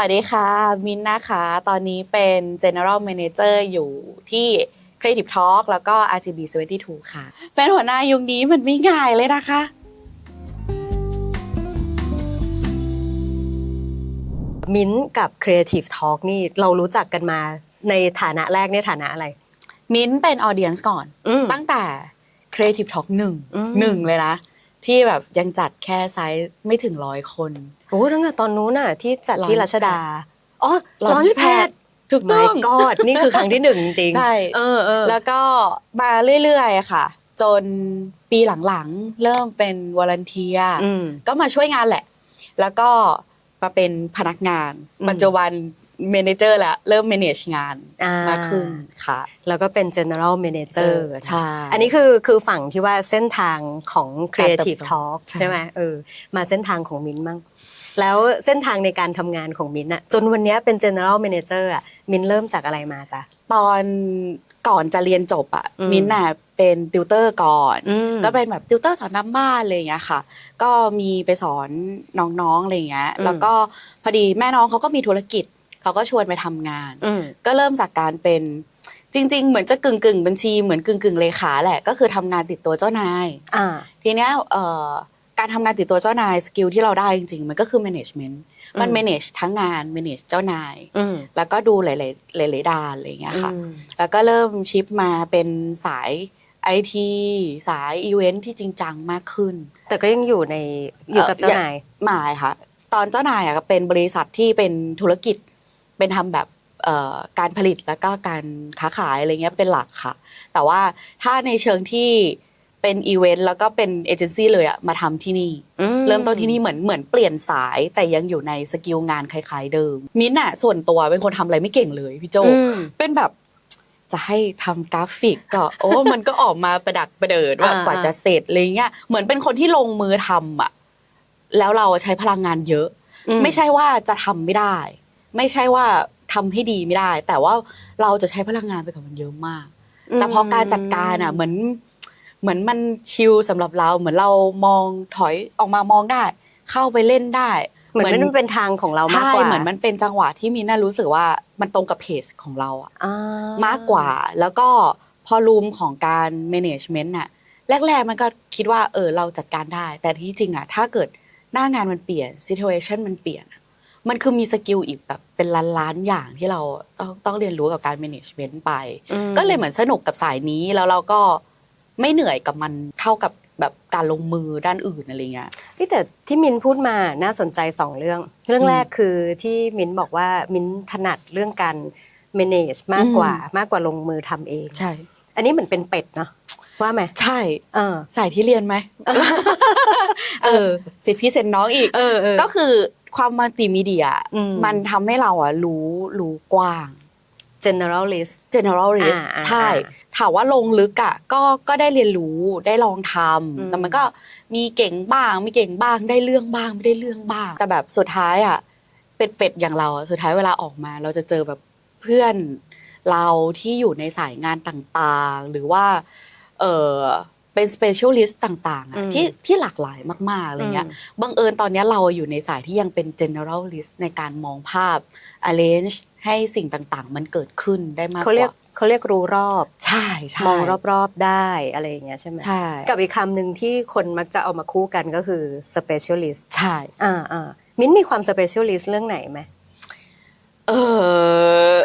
วัสดีค่ะ มินนะคะ ตอนนี้เป็น General Manager อยู่ที่ Creative Talk แล้วก็ RGB 72ค่ะ เป็นหัวหน้ายุคนี้มันไม่ง่ายเลยนะคะ มิ้นท์กับ Creative Talk นี่เรารู้จักกันมาในฐานะแรกในฐานะอะไร มิ้นเป็น Audience ก่อน อืม ตั้งแต่ Creative Talk หนึ่งอืม หนึ่งเลยนะ ที่แบบยังจัดแค่ไซส์ไม่ถึงร้อยคนโอ้ตั้งแต่ตอนนู้นน่ะที่จัดที่ Launchpad รัชดาอ๋อ Launchpad ลอนแพดถูกต้องไม่กอดนี่คือครั้งที่หนึ่งจริงๆใช่เออเออแล้วก็มาเรื่อยๆอะค่ะ จนปีหลังๆ เริ่มเป็นวอลันเทียอืมก็มาช่วยงานแหละ แล้วก็มาเป็นพนักงานอืมปัจจุบัน เมเนเจอร์แล้วเริ่ม manage งานอ่าม มากขึ้นค่ะ แล้วก็เป็น General Manager ใช่ อันนี้คือคือฝั่งที่ว่าเส้นทางของ Creative การเติบโต Talk ใช่ใช่ไหมเออมาเส้นทางของมิ้นท์มั่งแล้วเส้นทางในการทำงานของมิ้นท์อะจนวันเนี้ยเป็น General Manager อะมิ้นท์เริ่มจากอะไรมาจ๊ะ ตอนก่อนจะเรียนจบอะอืม มินท์น่ะเป็นติวเตอร์ก่อนอืมก็เป็นแบบติวเตอร์สอนน้ำบ้านอะไรอย่างเงี้ยค่ะ ก็มีไปสอนน้องๆอะไรอย่างเงี้ย อืมแล้วก็พอดีแม่น้องเขาก็มีธุรกิจ เขาก็ชวนไปทำงานอืมก็เริ่มจากการเป็นจริง ๆ เหมือนจะกึ่งกึ่งๆบัญชีเหมือนกึ่งกึ่งๆเลขาแหละก็คือทำงานติดตัวเจ้านายอ่าทีเนี้ยเอ่อการทำงานติดตัวเจ้านายสกิลที่เราได้จริง ๆ มันก็คือ management มันอืม manage ทั้งงาน manage เจ้านายอืมแล้วก็ดูหลายๆหลายๆด้านอะไรอย่างเงี้ยค่ะอืมแล้วก็เริ่มชิปมาเป็นสายไอทีสายอีเวนท์ที่จริงจังมากขึ้น แต่ก็ยังอยู่ในอยู่กับเอ่อเจ้านายหมายค่ะ ตอนเจ้านายอะเป็นบริษัทที่เป็นธุรกิจ เป็นทำแบบเอ่อการผลิตแล้วก็การค้าขายอะไรเงี้ยเป็นหลักค่ะ แต่ว่าถ้าในเชิงที่เป็นอีเวนต์แล้วก็เป็นเอเจนซี่เลยอะมาทำที่นี่ เริ่มต้นที่นี่เหมือนเหมือนเปลี่ยนสายแต่ยังอยู่ในสกิลงานคล้ายๆเดิม มิ้นท์อะส่วนตัวเป็นคนทำอะไรไม่เก่งเลยพี่โจอืมเป็นแบบจะให้ทำกราฟิกก็โอ้มันก็ออกมาประดักประเดิดว่าอ่ากว่าจะเสร็จอะไรเงี้ยเหมือนเป็นคนที่ลงมือทำอะแล้วเราใช้พลังงานเยอะอืมไม่ใช่ว่าจะทำไม่ได้ ไม่ใช่ว่าทำให้ดีไม่ได้ แต่ว่าเราจะใช้พลังงานไปกับมันเยอะมาก แต่พอการจัดการอะเหมือนเหมือนมันชิลสำหรับเราเหมือนเรามองถอยออกมามองได้ เข้าไปเล่นได้เหมือนมันเป็นทางของเรามากใช่กว่าเหมือนมันเป็นจังหวะที่มีน่ารู้สึกว่ามันตรงกับเพจของเราอะอ่มากกว่าแล้วก็พอรูมของการ management น่ะแรกๆมันก็คิดว่าเออเราจัดการได้ แต่ที่จริงอะถ้าเกิดหน้างานมันเปลี่ยน situation มันเปลี่ยนอะ มันคือมีสกิลอีกแบบเป็นล้านๆอย่างที่เราต้องต้องเรียนรู้กับการ management ไปอืมก็เลยเหมือนสนุกกับสายนี้แล้วเราก็ไม่เหนื่อยกับมันเท่ากับแบบการลงมือด้านอื่นอะไรเงี้ยพี่แต่ที่มินพูดมาน่าสนใจสองเรื่อง เรื่องอืมแรกคือที่มินบอกว่ามินถนัดเรื่องการ manage มากกว่าอืมมากกว่าลงมือทำเองใช่ อันนี้เหมือนเป็นเป็ดเนาะว่าไหมใช่เออสายที่เรียนไหมเออสิทธิพิเศษน้องอีกเออเออก็คือ ความมัลติมีเดียอืมมันทำให้เราอะรู้รู้กว้าง generalist generalist อ่าอ่าใช่อ่าถามว่าลงลึกอะก็ก็ได้เรียนรู้ได้ลองทอืมำแต่มันก็มีเก่งบ้างไม่เก่งบ้างได้เรื่องบ้างไม่ได้เรื่องบ้าง แต่แบบสุดท้ายอะเป็ดๆอย่างเราอะสุดท้ายเวลาออกมา เราจะเจอแบบเพื่อนเราที่อยู่ในสายงานต่างๆ หรือว่า เออ เป็น specialist ต่างๆอือะมที่ที่หลากหลายมากๆอะไรเงี้ยบังเอิญตอนเนี้ยเราอยู่ในสายที่ยังเป็น generalist ในการมองภาพ arrange ให้สิ่งต่างๆ มันเกิดขึ้นได้มากกเขาเรียกว่าเขาเรียกรู้รอบใช่ใช่มองรอบๆได้อะไรอย่างเงี้ยใช่ไหมใช่กับอีกคำหนึ่งที่คนมักจะเอามาคู่กันก็คือ specialist ใช่อ่าอ่ามิ้นมีความ specialist เรื่องไหนไหมเออ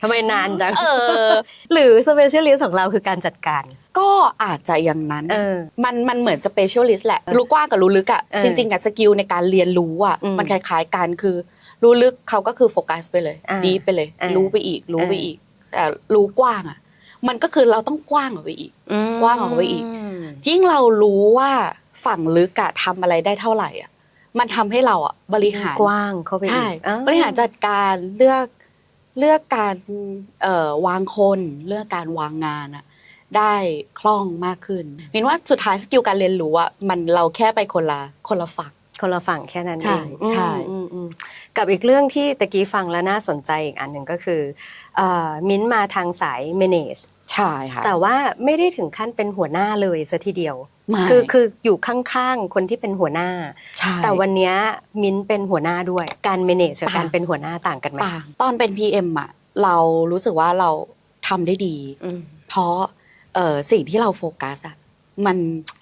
ทำไมนานจังเออ หรือ specialist ของเราคือการจัดการ ก็อาจจะอย่างนั้น เออ มันมันเหมือน specialist แหละ รู้กว้างกับรู้ลึกอะเออจริงๆอะสกิลในการเรียนรู้อะอืมมันคล้ายๆกันคือ รู้ลึกเขาก็คือโฟกัสไปเลย อ่าดีไปเลย อ่ารู้ไปอีก รู้ไปอ่า อีกแต่รู้กว้างอะมันก็คือเราต้องกว้างออกไปอีก กว้างออกไปอีก มยิ่งเรารู้ว่าฝั่งลึกอะทำอะไรได้เท่าไหร่อะมันทำให้เราอะบริหาร กว้างเข้าไปอีกใช่ อ่บริหารจัดการเลือกเลือกการเอ่อวางคน เลือกการวางงานอะ ได้คล่องมากขึ้นเห็นว่าสุดท้ายสกิลการเรียนรู้อะมันเราแค่ไปคนละคนละฝั่งคนละฝั่งแค่นั้นใช่เองใช่อืมอืมกับอีกเรื่องที่ตะกี้ฟังแล้วน่าสนใจอีกอันหนึ่งก็คือเอ่อมิ้นท์มาทางสาย manage ใช่ใช่ค่ะแต่ว่าไม่ได้ถึงขั้นเป็นหัวหน้าเลยซะทีเดียวไม่คือคืออยู่ข้างๆคนที่เป็นหัวหน้าใช่แต่วันเนี้ยมิ้นท์เป็นหัวหน้าด้วย การ manage กับต่างการเป็นหัวหน้าต่างกันไหมต่างตอนเป็น PM อะเรารู้สึกว่าเราทำได้ดีอืมเพราะเออสิ่งที่เราโฟกัสอะมัน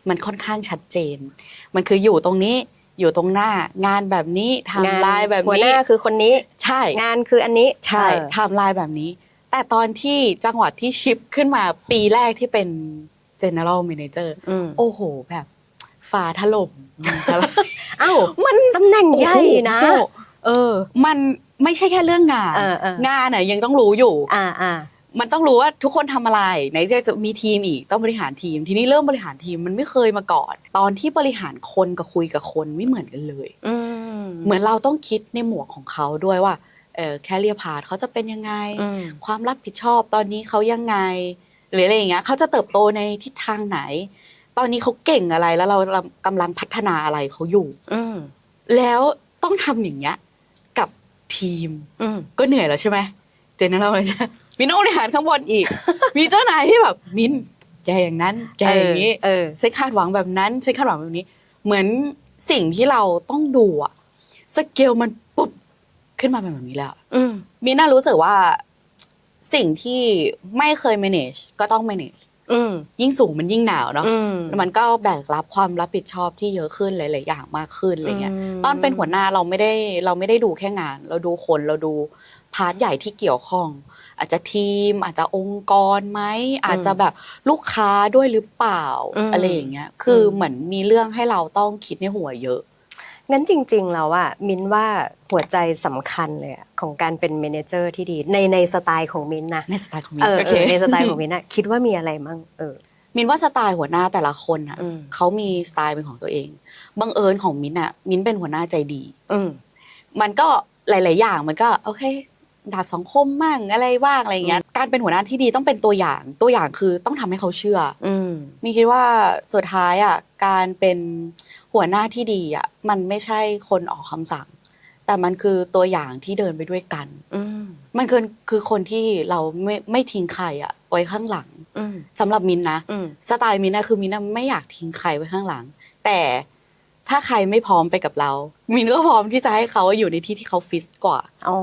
มันค่อนข้างชัดเจน มันคืออยู่ตรงนี้อยู่ตรงหน้างานแบบนี้ทำลายแบบหัวหนี้น้าคือคนนี้ใช่ งานคืออันนี้ใช่เออไทำลายแบบนี้ แต่ตอนที่จังหวัดที่ชิปขึ้นมาปีแรกที่เป็น general manager อืมโอ้โหแบบฟ้าถล่มเอ้ามันตำแหน่งใหญ่นะโอ้โหโจ้เออ มันไม่ใช่แค่เรื่องงานเออเอองานน่ะยังต้องรู้อยู่ อ่าอ่า มันต้องรู้ว่าทุกคนทำอะไรไหนจะมีทีมอีกต้องบริหารทีม ทีนี้เริ่มบริหารทีมมันไม่เคยมาก่อน ตอนที่บริหารคนกับคุยกับคนไม่เหมือนกันเลยอืมเหมือนเราต้องคิดในหมวกของเขาด้วยว่าเออแคเรียพาร์เขาจะเป็นยังไงอืมความรับผิดชอบตอนนี้เขายังไงหรืออะไรอย่างเงี้ยเขาจะเติบโตในทิศทางไหน ตอนนี้เขาเก่งอะไรแล้วเรากำลังพัฒนาอะไรเขาอยู่อืมแล้วต้องทำอย่างเงี้ย กับทีมอืมก็เหนื่อยแล้วใช่ไหมเจนนั้นเราเลยจะ มีน้องบริหารข้างบนอีก มีเจ้านายที่แบบมินแกอย่างนั้น แกอย่างนี้เออฉันคาดหวังแบบนั้นฉันคาดหวังแบบนี้ เหมือนสิ่งที่เราต้องดูอะสเกลมันปุ๊บขึ้นมาเป็นแบบนี้แล้วอืมมีน่ารู้สึกว่าสิ่งที่ไม่เคย manage ก็ต้อง manage อืมยิ่งสูงมันยิ่งหนาวเนาะอืมมันก็แบกรับความรับผิดชอบที่เยอะขึ้นหลาย ๆ อย่างมากขึ้นอะไรเงี้ยมตอนเป็นหัวหน้าเราไม่ได้เราไม่ได้ดูแค่งาน เราดูคนเราดูพาร์ทใหญ่ที่เกี่ยวข้อง อาจจะทีม อาจจะองค์กรไหมอาจจะแบบลูกค้าด้วยหรือเปล่าอืมอะไรอย่างเงี้ยคืออมเหมือนมีเรื่องให้เราต้องคิดในหัวเยอะงั้นจริงๆแล้วอะมินว่าหัวใจสำคัญเลยอะของการเป็นเมเนเจอร์ที่ดีในในสไตล์ของมินนะในสไตล์ของมินเออโอเอเคอในสไตล์ของมินอะคิดว่ามีอะไรมั่งเออมินว่าสไตล์หัวหน้าแต่ละคนอะอืมเขามีสไตล์เป็นของตัวเองบังเอิญของมินอะมินเป็นหัวหน้าใจดี อืมมันก็หลาย ๆ อย่างมันก็โอเค ดาบสองคมมั่งอะไรบ้างอะไรอย่างเงี้ยการเป็นหัวหน้าที่ดีต้องเป็นตัวอย่างตัวอย่างคือต้องทำให้เขาเชื่อ อืมมีคิดว่าสุดท้ายอะการเป็นหัวหน้าที่ดีอะมันไม่ใช่คนออกคำสั่ง แต่มันคือตัวอย่างที่เดินไปด้วยกัน อืมมันคือคือคนที่เราไม่ไม่ทิ้งใครอะไว้ข้างหลังอืมสำหรับมินนะอืมสไตล์มินนะคือมินนะไม่อยากทิ้งใครไว้ข้างหลัง แต่ ถ้าใครไม่พร้อมไปกับเรา มินก็พร้อมที่จะให้เขาอยู่ในที่ที่เขาฟิตกว่า อ๋อ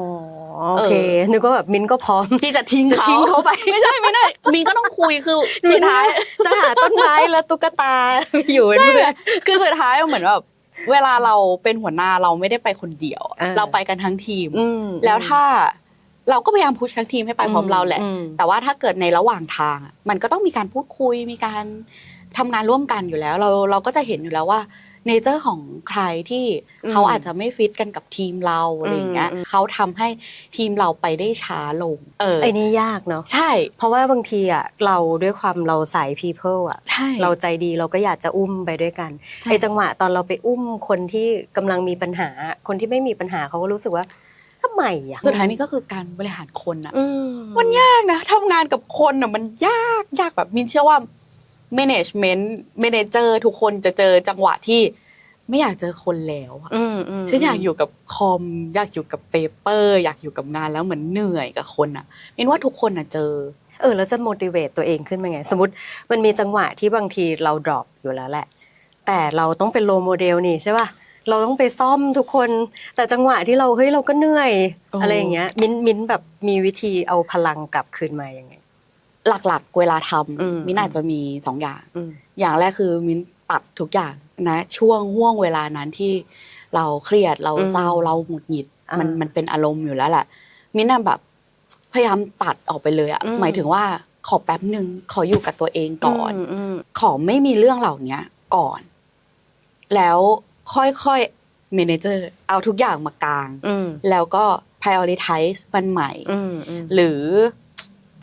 โอเคนึกว่าแบบมินก็พร้อมที่จะทิ้งจะเขาทิ้งเขาไปไม่ใช่ไม่ได้มินก็ต้องคุยคือสุดท้ายจะหาต้นไม้และตุ๊กตาอยู่เป็นเพื่อนคือสุดท้ายมันเหมือนแบบเวลาเราเป็นหัวหน้าเราไม่ได้ไปคนเดียวอ่าเราไปกันทั้งทีมอืมแล้วถ้าเราก็พยายามพุชทั้งทีมให้ไปพร้อมเราแหละอืมแต่ว่าถ้าเกิดในระหว่างทางอะมันก็ต้องมีการพูดคุยมีการทำงานร่วมกันอยู่แล้ว เราเราก็จะเห็นอยู่แล้วว่า เนเจอร์ของใครที่เขาอาจจะไม่ฟิตกันกับทีมเราอะไรอย่างเงี้ยเขาทำให้ทีมเราไปได้ช้าลง เออไอ้นี่ยากเนาะใช่ เพราะว่าบางทีอะเราด้วยความเราสาย people อะใช่เราใจดีเราก็อยากจะอุ้มไปด้วยกันใช่ไอ้จังหวะตอนเราไปอุ้มคนที่กำลังมีปัญหา คนที่ไม่มีปัญหาเขาก็รู้สึกว่าทำไมอะสุดท้ายนี่ก็คือการบริหารคนอะอืมมันยากนะทำงานกับคนอะมันยากยากแบบมินเชื่อว่า management manager ทุกคนจะเจอจังหวะที่ไม่อยากเจอคนแล้วอะอืมอืมฉันอยากอยู่กับคอมอยากอยู่กับเปเปอร์ อยากอยู่กับงานแล้วเหมือนเหนื่อยกับคนอะมินว่าทุกคนอะเจอ เออแล้วจะ motivate ตัวเองขึ้นมาไง สมมติมันมีจังหวะที่บางทีเรา drop อยู่แล้วแหละ แต่เราต้องเป็นโลโมเดลนี่ใช่ป่ะเราต้องไปซ่อมทุกคน แต่จังหวะที่เราเฮ้ยเราก็เหนื่อยโอ้อะไรอย่างเงี้ย มิ้นมิ้นแบบมีวิธีเอาพลังกลับคืนมายังไง หลักๆ เวลาทอืมำมินอาจจะมีสองอย่างอืมอย่างแรกคือมินตัดทุกอย่างนะ ช่วงห่วงเวลานั้นที่เราเครียดเราอืมเศร้าเราหงุดหงิดอ่ามัมันมันเป็นอารมณ์อยู่แล้วแหละมินน่ะแบบพยายามตัดออกไปเลยอะอืมหมายถึงว่าขอแป๊บหนึ่งขออยู่กับตัวเองก่อนมมขอไม่มีเรื่องเหล่านี้ก่อน แล้วค่อยๆ manage เอาทุกอย่างมากลางอืมแล้วก็ prioritize มันใหม่อืมอืมหรือ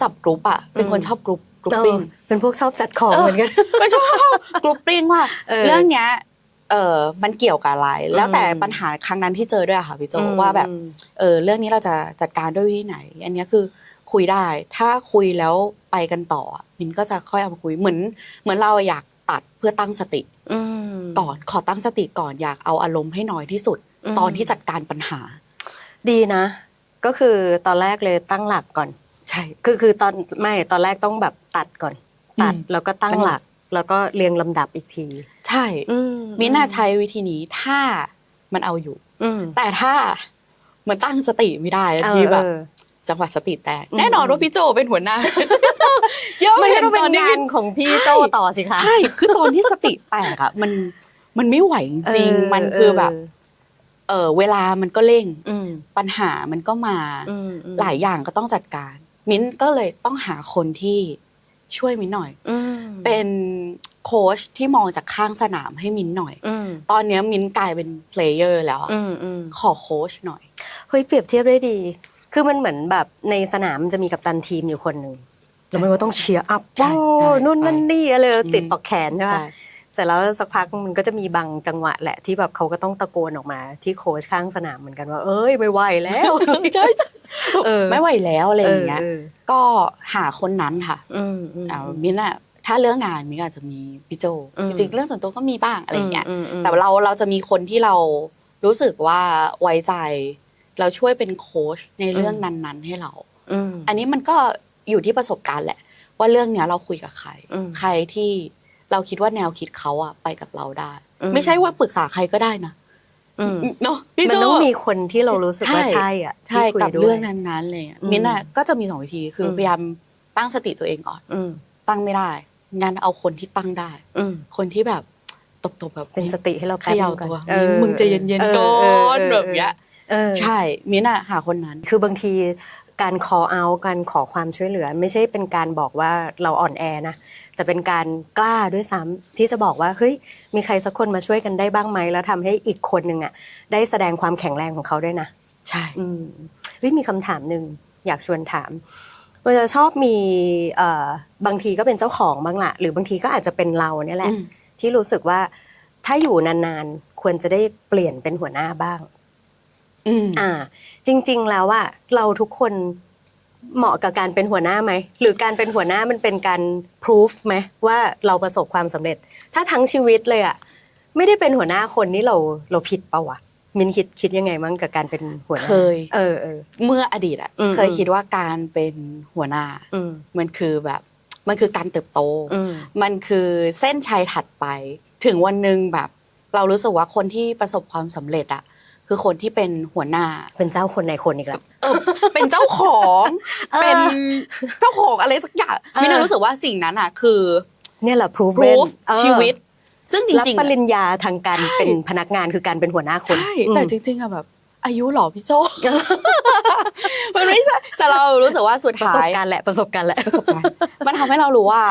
จับกรุ๊ปอะเป็นคนอืมชอบกรุ๊ปกรุ๊ปเออปิ้งเป็นพวกชอบจัดของเออเหมือนกันไม่ชอบกรุ๊ปปิ้งว่าเออเรื่องเนี้ยเออมันเกี่ยวกับอะไร แล้วแต่อืมปัญหาครั้งนั้นที่เจอด้วยอะค่ะพี่โจอืมว่าแบบอืมเออเรื่องนี้เราจะจัดการด้วยวิธีไหน อันเนี้ยคือคุยได้ ถ้าคุยแล้วไปกันต่ออะมินก็จะค่อยเอามาคุยเหมือน เหมือนเราอยากตัดเพื่อตั้งสติอืมก่อนขอตั้งสติก่อนอยากเอาอารมณ์ให้น้อยที่สุดอืมตอนที่จัดการปัญหา ดีนะ ก็คือตอนแรกเลยตั้งหลักก่อน ใช่คือคือตอนไม่ตอนแรกต้องแบบตัดก่อน ตัดอืมแล้วก็ตั้งตั้งหหลัลักกแล้วก็เรียงลำดับอีกที ใช่อืมิ้นท์น่าใช้วิธีนี้ถ้ามันเอาอยู่อืมแต่ถ้ามันตั้งสติไม่ได้เออที่แบบเออจังหวะสติแตกอืมแน่นอนว่าพี่โจเป็นหัวหน้าเยอะไม่เห็นต้องเป็ตอนนนี้งานของพี่โจต่อสิคะใช่คือตอนที่สติแตกอะมันมันไม่ไหวจริงเออๆมันคือแบบเออเออเวลามันก็เร่งอืมปัญหามันก็มาอืมอืมหลายอย่างก็ต้องจัดการ มิ้นท์ก็เลยต้องหาคนที่ช่วยมิ้นท์หน่อยอืมเป็นโค้ชที่มองจากข้างสนามให้มิ้นท์หน่อยอืมตอนเนี้ยมิ้นท์กลายเป็นเพลเยอร์แล้วอะอืมอืมขอโค้ชหน่อย เฮ้ยเปรียบเทียบได้ดี คือมันเหมือนแบบในสนามมันจะมีกัปตันทีมอยู่คนหนึ่งจะไม่ว่าต้องเชียร์อัพใช่โอ้ใช่นู่นนั่นนี่อะไรอืมติดปลอกแขนใช่ไหมใช่ เสร็จแล้วสักพักมันก็จะมีบางจังหวะแหละที่แบบเขาก็ต้องตะโกนออกมาที่โค้ชข้างสนามเหมือนกันว่า เอ้ยไม่ไหวแล้วใช่ใช่เออไม่ไหวแล้วอะไรอย่างเงี้ยออก็หาคนนั้นค่ะอืมอืมอ่ามิ้นท์อะถ้าเรื่องงานมิ้นท์อาจจะมีพี่โจอืมจริงๆเรื่องส่วนตัวก็มีบ้างอะไรอย่างเงี้ยมอืมแต่เราเราจะมีคนที่เรารู้สึกว่าไว้ใจ เราช่วยเป็นโค้ชในเรื่องนั้น ๆ ให้เราอืมอันนี้มันก็อยู่ที่ประสบการณ์แหละ ว่าเรื่องเนี้ยเราคุยกับใครอืมใครที่ เราคิดว่าแนวคิดเขาอะไปกับเราได้อืมไม่ใช่ว่าปรึกษาใครก็ได้นะอืมเนาะพี่มันโจต้องมีคนที่เรารู้สึกว่าใช่ใช่อะใช่ที่คุยกับด้วยเรื่องนั้นๆเลยอะอืมมิ้นท์อะก็จะมีสองวิธีคืออมพยายามตั้งสติตัวเองก่อนอืมตั้งไม่ได้งั้นเอาคนที่ตั้งได้อืมคนที่แบบตบๆแบบเป็นสติให้เราเขย่าแป๊บนึงก่อนตัวเออมึงใจเย็นๆก่อนเออเออแบบเนี้ยเออใช่มิ้นท์อะหาคนนั้น คือบางทีการ call out การขอความช่วยเหลือ ไม่ใช่เป็นการบอกว่าเราอ่อนแอนะ แต่เป็นการกล้าด้วยซ้ำที่จะบอกว่าเฮ้ยมีใครสักคนมาช่วยกันได้บ้างไหมแล้วทำให้อีกคนหนึ่งอะได้แสดงความแข็งแรงของเขาด้วยนะ ใช่อืมเฮ้ยมีคำถามหนึ่งอยากชวนถามมันจะชอบมีเอ่อบางทีก็เป็นเจ้าของบ้างละหรือบางทีก็อาจจะเป็นเราเนี่ยแหละอืมที่รู้สึกว่าถ้าอยู่นานๆ ควรจะได้เปลี่ยนเป็นหัวหน้าบ้างอืมอ่า จริง ๆ แล้วว่าเราทุกคน เหมาะกับการเป็นหัวหน้าไหม หรือการเป็นหัวหน้ามันเป็นการพิสูจไหมว่าเราประสบความสำเร็จ ถ้าทั้งชีวิตเลยอะไม่ได้เป็นหัวหน้าคนนี่เราเราผิดปะวะมินคิดคิดยังไงมั้งกับการเป็นหัวหน้าเคย เออเออเมื่ออดีตอะอืมเคยคิดว่าการเป็นหัวหน้าอืมมันคือแบบ มันคือการเติบโตอืมมันคือเส้นชัยถัดไป ถึงวันหนึ่งแบบ เรารู้สึกว่าคนที่ประสบความสำเร็จอะ คือคนที่เป็นหัวหน้า เป็นเจ้าคนในคนอีกแล้วเออเป็นเจ้าของเออเป็นเจ้าของอะไรสักอย่างเออมินารู้สึกว่าสิ่งนั้นอะคือ เนี่ยแหละ proof proof ชีวิต ซึ่งจรับริงๆปอะริญญาทางการใช่เป็นพนักงานคือการเป็นหัวหน้าคนใช่อืมแต่จริงๆอะแบบ อายุเหรอพี่โจมันไม่ใช่แต่เรารู้สึกว่าสุดประสท้าบยการณ์แหละประสบการณ์แหละประสบการณ์มันทำให้เรารู้ว่า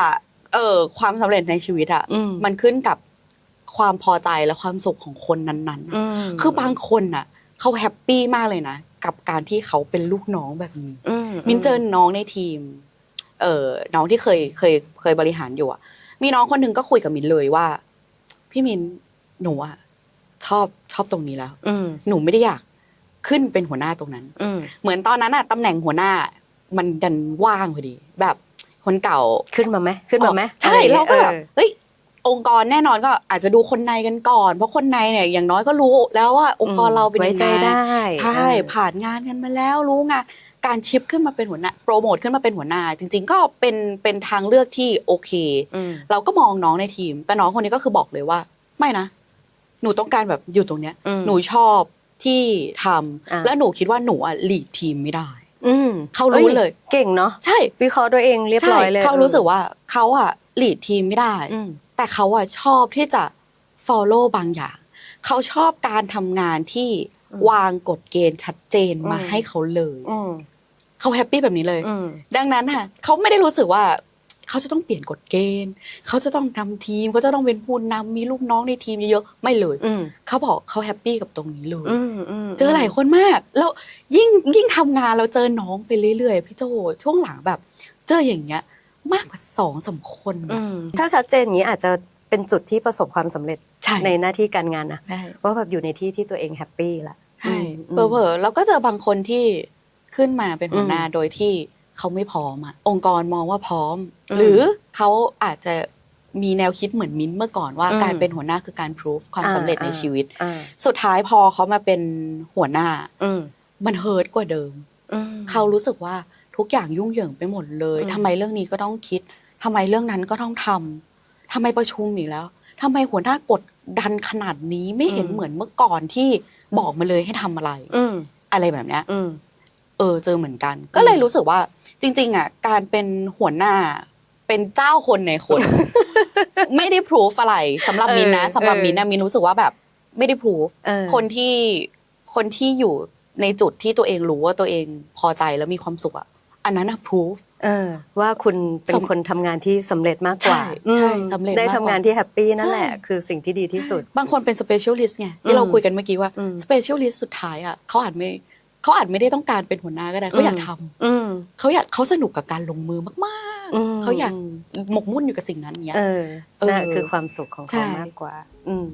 เออความสำเร็จในชีวิตอะอืมมันขึ้นกับ ความพอใจและความสุขของคนนั้นๆอืมคือบางคนอะเขาแฮปปี้มากเลยนะ กับการที่เขาเป็นลูกน้องแบบนี้อืมินเจอน้องในทีม เออน้องที่เคยเคยเคยบริหารอยู่อะมีน้องคนหนึ่งก็คุยกับมินเลยว่า พี่มินหนูอะชอบชอบตรงนี้แล้ว อืมหนูไม่ได้อยากขึ้นเป็นหัวหน้าตรงนั้น อืมเหมือนตอนนั้นอะตำแหน่งหัวหน้ามันดันว่างพอดี แบบคนเก่าขึ้นมาไหมขึ้นมาไหมใช่อะไรอย่งเรางี้ยก็แบบออเฮ้ย องค์กรแน่นอนก็อาจจะดูคนในกันก่อน เพราะคนในเนี่ยอย่างน้อยก็รู้แล้วว่าองค์กรเราเป็นไว้ยังใจไงได้ใช่เออผ่านงานกันมาแล้วรู้งานการชิปขึ้นมาเป็นหัวหน้าโปรโมทขึ้นมาเป็นหัวหน้า จริง ๆ ก็เป็นเป็นทางเลือกที่โอเคอืมเราก็มองน้องในทีม แต่น้องคนนี้ก็คือบอกเลยว่า ไม่นะ หนูต้องการแบบอยู่ตรงเนี้ยอืมหนูชอบที่ทำอะแล้วหนูคิดว่าหนูอะลีดทีมไม่ได้ อืมเขารู้เลย เก่งเนาะใช่วิเคราะห์ตัวเองเรียบร้อยเลยใช่เขารู้สึกว่าเขาอะลีดทีมไม่ได้อืม แต่เขาอะชอบที่จะ follow บางอย่าง เขาชอบการทำงานที่อืมวางกฎเกณฑ์ชัดเจนมาอืมให้เขาเลยอืมเขาแฮปปี้แบบนี้เลยอืมดังนั้นค่ะเขาไม่ได้รู้สึกว่าเขาจะต้องเปลี่ยนกฎเกณฑ์ เขาจะต้องนำทีมเขาจะต้องเป็นผู้นำมีลูกน้องในทีมเยอะๆไม่เลยอืมเขาบอกเขาแฮปปี้กับตรงนี้เลยอืมอืมเจอหลายคนมาก แล้วยิ่งยิ่งทำงานเราเจอน้องไปเรื่อยๆพี่โจช่วงหลังแบบ เจออย่างเงี้ย มากกว่าสองสามคนอือะมถ้าชัดเจนอย่างนี้อาจจะเป็นจุดที่ประสบความสำเร็จใช่ในหน้าที่การงานนะใช่ว่าแบบอยู่ในที่ที่ตัวเองแฮปปี้ละ ใช่อืมเผลอๆเราก็เจอบางคนที่ขึ้นมาเป็นหัวหน้าอืมโดยที่เขาไม่พร้อมอะองค์กรมองว่าพร้อม อืมหรือเขาอาจจะมีแนวคิดเหมือนมิ้นท์เมื่อก่อนว่าอืมการเป็นหัวหน้าคือการพิสูจความอ่า สำเร็จในอ่าชีวิต อ่าสุดท้ายพอเขามาเป็นหัวหน้า อืมมันเฮิร์ตกว่าเดิม อืม เขารู้สึกว่า ทุกอย่างยุ่งเหยิงไปหมดเลยอืมทำไมเรื่องนี้ก็ต้องคิดทำไมเรื่องนั้นก็ต้องทำทำไมประชุมอีกแล้วทำไมหัวหน้ากดดันขนาดนี้ไม่เห็นเหมือนเมื่อก่อนที่บอกมาเลยให้ทำอะไร อืมอะไรแบบเนี้ยอืมเออ เจอเหมือนกัน ก็เลยรู้สึกว่า จริง ๆ อะ การเป็นหัวหน้าเป็นเจ้าคนในคน ไม่ได้พรูฟอะไรสำหรับมินนะเออสำหรับเออมินนะมินรู้สึกว่าแบบ ไม่ได้พรูฟเออคนที่คนที่อยู่ในจุดที่ตัวเองรู้ว่าตัวเองพอใจแล้วมีความสุขอะ อันนั้นนะพรูฟ เออ ว่าคุณเป็นสำคนทำงานที่สำเร็จมากกว่าใช่ใช่อืมสำเร็จได้มากกว่าทำงานที่แฮปปี้นั่นแหละ ใช่ คือสิ่งที่ดีที่สุด บางคนเป็นสเปเชียลิสต์ไงอืที่มเราคุยกันเมื่อกี้ว่าอืม สเปเชียลิสต์สุดท้ายอะเขาอาจไม่เขาอาจไม่ได้ต้องการเป็นหัวหน้าก็ได้เขาอยากทำอืม เขาอยากเขาสนุกกับการลงมือมากอืม ๆเขาอยากหมกมุ่นอยู่กับสิ่งนั้นเนี้ย เออเออนั่นคือความสุขของใช่ เขามากกว่า อืม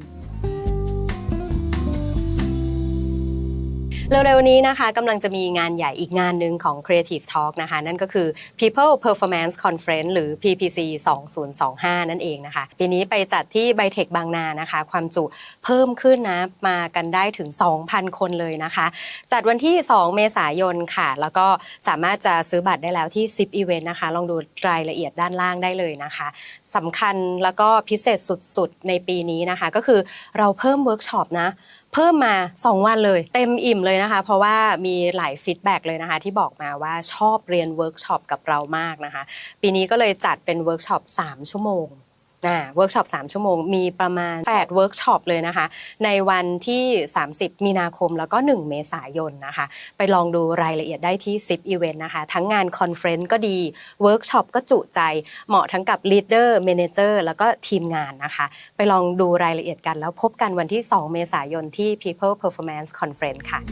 เร็วๆนี้นะคะกำลังจะมีงานใหญ่อีกงานหนึ่งของ Creative Talk นะคะ นั่นก็คือ People Performance Conference หรือ PPC 2025 นั่นเองนะคะ ปีนี้ไปจัดที่ไบเทคบางนานะคะ ความจุเพิ่มขึ้นนะมากันได้ถึง 2,000 คนเลยนะคะ จัดวันที่ 2 เมษายนค่ะ แล้วก็สามารถจะซื้อบัตรได้แล้วที่ 10 Event นะคะ ลองดูรายละเอียดด้านล่างได้เลยนะคะ สำคัญแล้วก็พิเศษสุดๆ ในปีนี้นะคะ ก็คือเราเพิ่มเวิร์กช็อปนะ เพิ่มมา 2 วันเลย เต็มอิ่มเลยนะคะ เพราะว่ามีหลายฟีดแบ็กเลยนะคะ ที่บอกมาว่าชอบเรียนเวิร์กช็อปกับเรามากนะคะ ปีนี้ก็เลยจัดเป็นเวิร์กช็อป3ชั่วโมง เวิร์กช็อป3ชั่วโมง มีประมาณ8เวิร์กช็อปเลยนะคะ ในวันที่ 30 มีนาคมแล้วก็ 1 เมษายนนะคะ ไปลองดูรายละเอียดได้ที่ 10อีเวนต์นะคะ ทั้งงานคอนเฟรนซ์ก็ดีเวิร์กช็อปก็จุใจ เหมาะทั้งกับลีดเดอร์เมนเจอร์แล้วก็ทีมงานนะคะ ไปลองดูรายละเอียดกันแล้วพบกันวันที่ 2 เมษายนที่ People Performance Conference ค่ะ